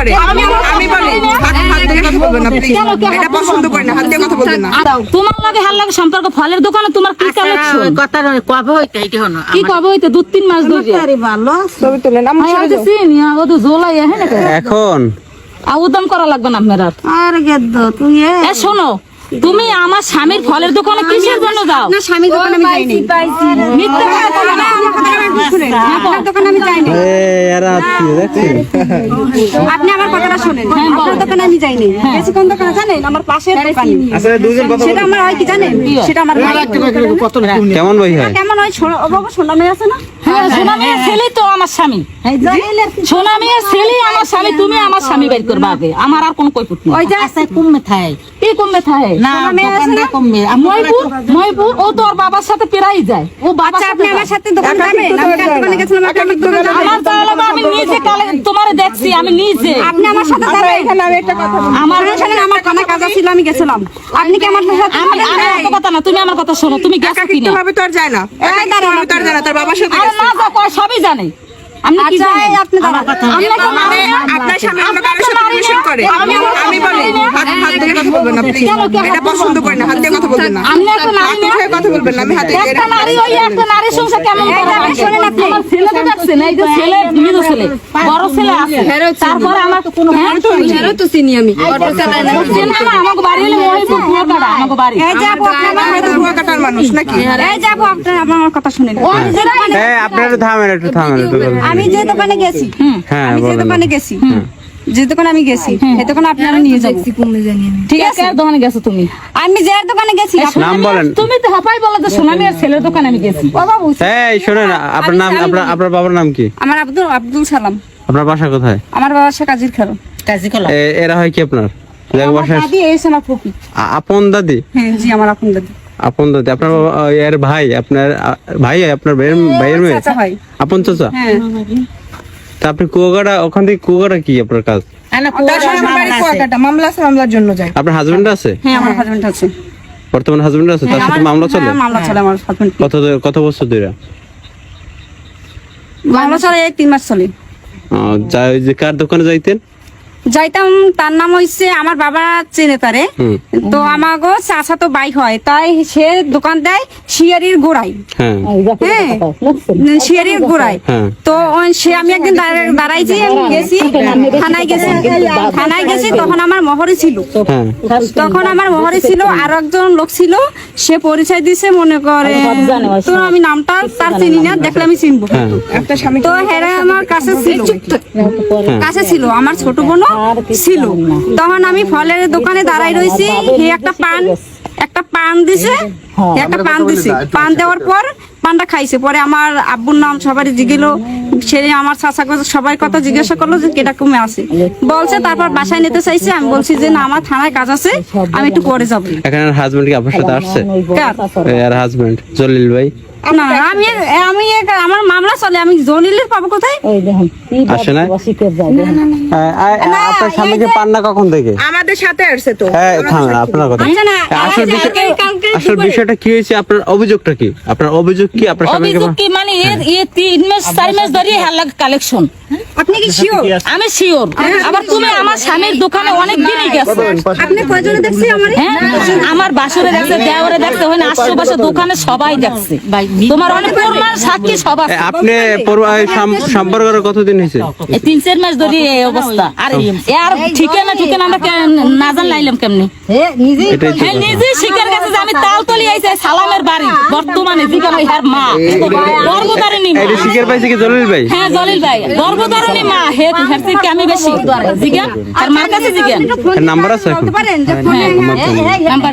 করে আমি আমি বলি হাত হাত দিয়ে কথা বলবেন না please। কেন, কেন? এটা পছন্দ করি না হাত দিয়ে কথা বলবেন না। তোমার লাগে হার লাগে সম্পর্ক ফলের দোকানে তোমার কি কালেকশন? কথা কবে হইতে এইটা হনো কি কবে হইতে? দু তিন মাস ধরে। ভালো ছবি তুলেন আমি চিনি ও তো জোলাই হ্যাঁ না এখন। আউদাম করা লাগবে না আপনার আর। আর গেদ্দ তুই এ। এ শোনো তুমি আমার স্বামীর ফলের দোকানে কিসের জন্য যাও? না স্বামী দোকানে আমি যাইনি। মিথ্যে কথা না। দোকানে আমি যাইনি। এরা আত্মীয় দেখছেন আপনি আমার কথাটা শুনেন। আপনার দোকানে আমি যাইনি। বেশি কোন দোকানে জানেন? আমার পাশের দোকানে। আসলে দুজন কথা সেটা আমার হয় কি জানেন? সেটা আমার কেমন ভাই হয়? কেমন হয়? সোনা মেয়ে আছে না? হ্যাঁ ছেলে তো আমার স্বামী। সোনা ছেলে আমার স্বামী তুমি আমার স্বামী বের করবা আগে। আমার আর কোন কৈপুত নেই। ওই যে থাই কি কমবে থাকে না সোনা মেয়ে আছে দোকানটা না? কমবে ময়পুর ময়পুর ও তো ওর বাবার সাথে পেরাই যায়। ও বাবার আচ্ছা আপনি সাথে আমার সাথে দোকানে যাবেন? আমি কার গেছিলাম আমার দোকানে যাবেন আমার তাহলে তো আমি নিজে কালে তোমার দেখছি আমি নিজে। আপনি আমার সাথে যাবেন? এখানে আমি একটা কথা বলি। আমার শুনেন, আমার কানে কাজ ছিল আমি গেছিলাম। আপনি কি আমার সাথে আমি আমার কথা না তুমি আমার কথা শোনো তুমি গেছো কি না ভাবে তো আর যায় না। এই দাঁড়াও আমি তো আর জানা তার বাবার সাথে গেছে। না মা কয় সবই জানে। আপনি কি আচ্ছা জানেন? আপনি দাঁড়াও। আপনার সামনে অন্য কারোর সাথে। করে। আমি আমার আমি বলি বলি না। হাত হাত দিয়ে কথা বলবেন না please। কেন, কেন? এটা পছন্দ করি না হাত কথা বলবেন না আমি একটা নারী হাত কথা বলবেন না আমি হাত একটা নারী ওই একটা নারী সংসার কেমন করে আপনি রাখে? শোনেন আমার ছেলে তো দেখছেন এই যে ছেলে মৃত ছেলে বড় ছেলে আছে তারপরে আমার হ্যাঁ? তো চিনি আমি চেন না, আমাকে বাড়ি এলে মহিপুর কুয়াকাটা, আমাকে বাড়ি। এই যে আপু আপনি হয়তো কুয়া কাটার মানুষ নাকি এই যে আপু আপনি আমার কথা শুনেন হ্যাঁ আপনারা থামেন একটু থামেন আমি যে দোকানে গেছি হ্যাঁ আমি যে দোকানে গেছি যে দোকানে আমি গেছি সেই দোকানে আপনারা নিয়ে যাব। ঠিক আছে? কার দোকানে গেছো তুমি? আমি যে দোকানে গেছি নাম বলেন। তুমি তো হাপাই বলো যে সোনামি আর ছেলের দোকানে আমি গেছি। বাবু এই শোনেন আপনার নাম আপনার আপনার বাবার নাম কি? আমার আব্দুল আব্দুল সালাম। আপনার বাসা কোথায়? আমার বাবার সাথে কাজীর কলা এরা হয় কি আপনার? দাদি এসে আমার ফুপি। আপন দাদি? হ্যাঁ জি আমার আপন দাদি। আপন দাদি। আপনার এর ভাই আপনার ভাই আপনার ভাইয়ের ভাইয়ের মেয়ে? চাচা আপন চাচা? হ্যাঁ। তা আপনি কুয়াকাটা ওখান থেকে কুয়াকাটা কি আপনার কাজ? আপনার হাজবেন্ড আছে? হ্যাঁ আমার হাজবেন্ড আছে। বর্তমান হাজবেন্ড আছে? তার সাথে মামলা চলে? হ্যাঁ, মামলা চলে আমার হাজবেন্ড কত কত বছর ধরে? মামলা চলে এই তিন মাস চলে। ও, যে কার দোকানে যাইতেন? যাইতাম তার নাম হইছে আমার বাবা চেনে তারে। তো আমাগো চাচা তো বাইক হয় তাই সে দোকান দেয় শিয়ারির গোড়ায় হ্যাঁ। হ্যাঁ শিয়ারির গোড়ায় হ্যাঁ। তো সে আমি একদিন দাঁড়াইছি আমি গেছি থানায় গেছি থানায় গেছি তখন আমার মহরে ছিল হ্যাঁ তখন আমার মহরে ছিল আর একজন লোক ছিল সে পরিচয় দিছে মনে করে তো আমি নামটা তার চিনি না দেখলে আমি চিনবো হ্যাঁ একটা স্বামী তো হেরা আমার কাছে ছিল কাছে ছিল আমার ছোট বোনও ছিল তখন আমি ফলের দোকানে দাঁড়াই রয়েছি হে একটা পান একটা পান দিছে একটা পান দিছে পান দেওয়ার পর পানটা খাইছে পরে আমার আব্বুর নাম সবারই জিগেল সে আমার চাচা সবাই কথা জিজ্ঞাসা করল যে কেটা কমে আছে। বলছে তারপর বাসায় নিতে চাইছে আমি বলছি যে না আমার থানায় কাজ আছে আমি একটু পরে যাব। এখানে হাজবেন্ড কি আপনার সাথে আসছে? আর হাজবেন্ড জলিল ভাই। না আমি আমি আমার মামলা চলে আমি জলিলের পাবো কোথায়? আসে না হ্যাঁ, আ- আ- আপনার স্বামীকে পান না কখন থেকে? আমাদের সাথে আসছে তো। হ্যাঁ থামেন আপনার কথা। আসল বিষয় আসল বিষয়টা কি হয়েছে? আপনার অভিযোগটা কি? আপনার অভিযোগ কি? আপনার স্বামীকে অভিযোগ কি? মানে এ এ তিন মাস চার মাস ধরে কালেকশন আপনি কি শিওর আমি শিওর আবার তুমি আমার স্বামীর দোকানে অনেক দিনই গেছো। আপনি কয়জনে দেখছি আমার? হ্যাঁ আমার বাসুরে দেখছে দেওয়ারে দেখছে হয় না আশেপাশে দোকানে সবাই দেখছে। তোমার অনেক প্রমাণ সাক্ষী সব আছে। আপনি সম্পর্ক কতদিন হয়েছে তিন চার মাস ধরে এই অবস্থা। আর আর ঠিকানা ঠিকানা আমরা না জানলাইলাম কেমনি? হ্যাঁ নিজে গেছে যে আমি তালতলি আইছে সালামের বাড়ি। বর্তমানে জিগানো হ্যার মা। গর্ভধারিণী মা। শিকার পাইছে কি জলিল ভাই? হ্যাঁ জলিল ভাই। গর্ভধারিণী মা। হে হের থেকে আমি বেশি। জিগান আর মার কাছে জিগান নাম্বার আছে এখন? পারেন যে হ্যাঁ নাম্বার